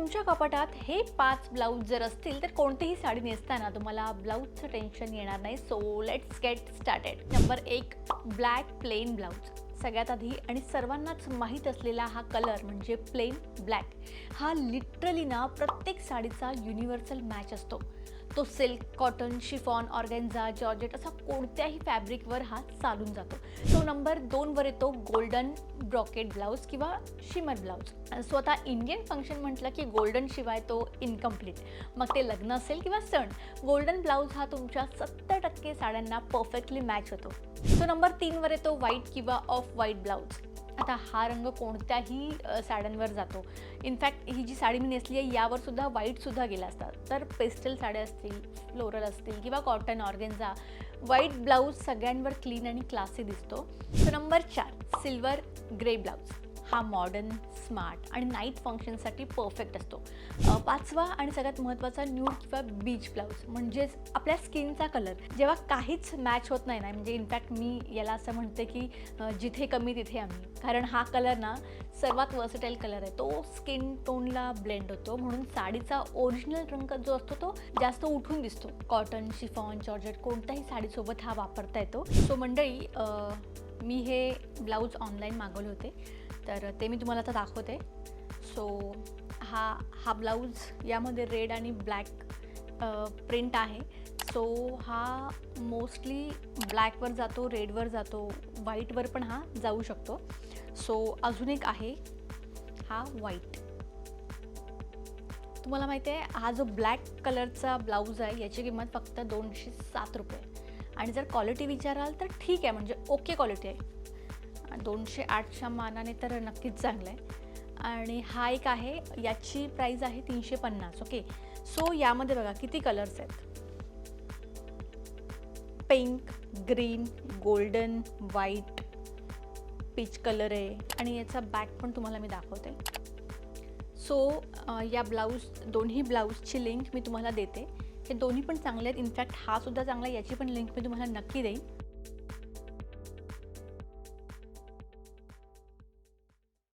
तुमच्या कपाटात हे पाच ब्लाऊज जर असतील तर कोणतीही साडी नेसताना तुम्हाला ब्लाऊजचं टेन्शन येणार नाही. So let's get started number एक ब्लॅक प्लेन ब्लाऊज सगळ्यात आधी आणि सर्वांनाच माहीत असलेला हा कलर म्हणजे प्लेन ब्लॅक हा लिटरली ना प्रत्येक साडीचा युनिव्हर्सल मॅच असतो. तो silk cotton chiffon organza georgette असा कोणत्याही फॅब्रिकवर हा चालून जातो. तो नंबर दोनवर येतो गोल्डन ब्रॉकेट ब्लाऊज किंवा शिमर ब्लाऊज. स्वतः इंडियन फंक्शन म्हटलं की गोल्डन शिवाय तो इनकम्प्लीट. मग ते लग्न असेल किंवा सण गोल्डन ब्लाऊज हा तुमच्या सत्तर टक्के साड्यांना परफेक्टली मॅच होतो. सो नंबर तीनवर येतो व्हाईट किंवा ऑफ व्हाईट ब्लाऊज. आता हा रंग कोणत्याही साड्यांवर जातो. इनफॅक्ट ही जी साडी मी नेसली आहे यावरसुद्धा व्हाईटसुद्धा गेला असतात तर पेस्टल साड्या असतील फ्लोरल असतील किंवा कॉटन ऑर्गेन्झा व्हाईट ब्लाऊज सगळ्यांवर क्लीन आणि क्लासी दिसतो. सो नंबर चार सिल्वर ग्रे ब्लाऊज हा मॉडर्न स्मार्ट आणि नाईट फंक्शनसाठी परफेक्ट असतो. पाचवा आणि सगळ्यात महत्त्वाचा न्यूड किंवा बीच ब्लाऊज म्हणजेच आपल्या स्किनचा कलर जेव्हा काहीच मॅच होत नाही ना म्हणजे इनफॅक्ट मी याला असं म्हणते की जिथे कमी तिथे आम्ही. कारण हा कलर ना सर्वात वर्सटाईल कलर आहे. तो स्किन टोनला ब्लेंड होतो. म्हणून साडीचा ओरिजिनल रंग जो असतो तो जास्त उठून दिसतो. कॉटन शिफॉन जॉर्जेट कोणत्याही साडीसोबत हा वापरता येतो. सो मंडळी मी हे ब्लाऊज ऑनलाईन मागवले होते. तर ते मी तुम्हाला आता दाखवते. सो हा हा ब्लाऊज यामध्ये रेड आणि ब्लॅक प्रिंट आहे. सो हा मोस्टली ब्लॅकवर जातो रेडवर जातो व्हाईटवर पण हा जाऊ शकतो. सो अजून एक आहे हा व्हाईट तुम्हाला माहिती आहे हा जो ब्लॅक कलरचा ब्लाऊज आहे याची किंमत फक्त दोनशे सात रुपये. आणि जर क्वालिटी विचाराल तर ठीक आहे म्हणजे ओके क्वालिटी आहे. दोनशे आठच्या मानाने तर नक्कीच चांगलं आहे आणि हा एक आहे याची प्राईज आहे तीनशे पन्नास ओके सो यामध्ये बघा किती कलर्स आहेत? Pink green golden white peach colour आहे. आणि याचा बॅक पण तुम्हाला मी दाखवते. सो या ब्लाऊज दोन्ही ब्लाऊजची लिंक मी तुम्हाला देते. हे दोन्ही पण चांगले आहेत. इनफॅक्ट हा सुद्धा चांगला आहे. याची पण लिंक मी तुम्हाला नक्की देईन.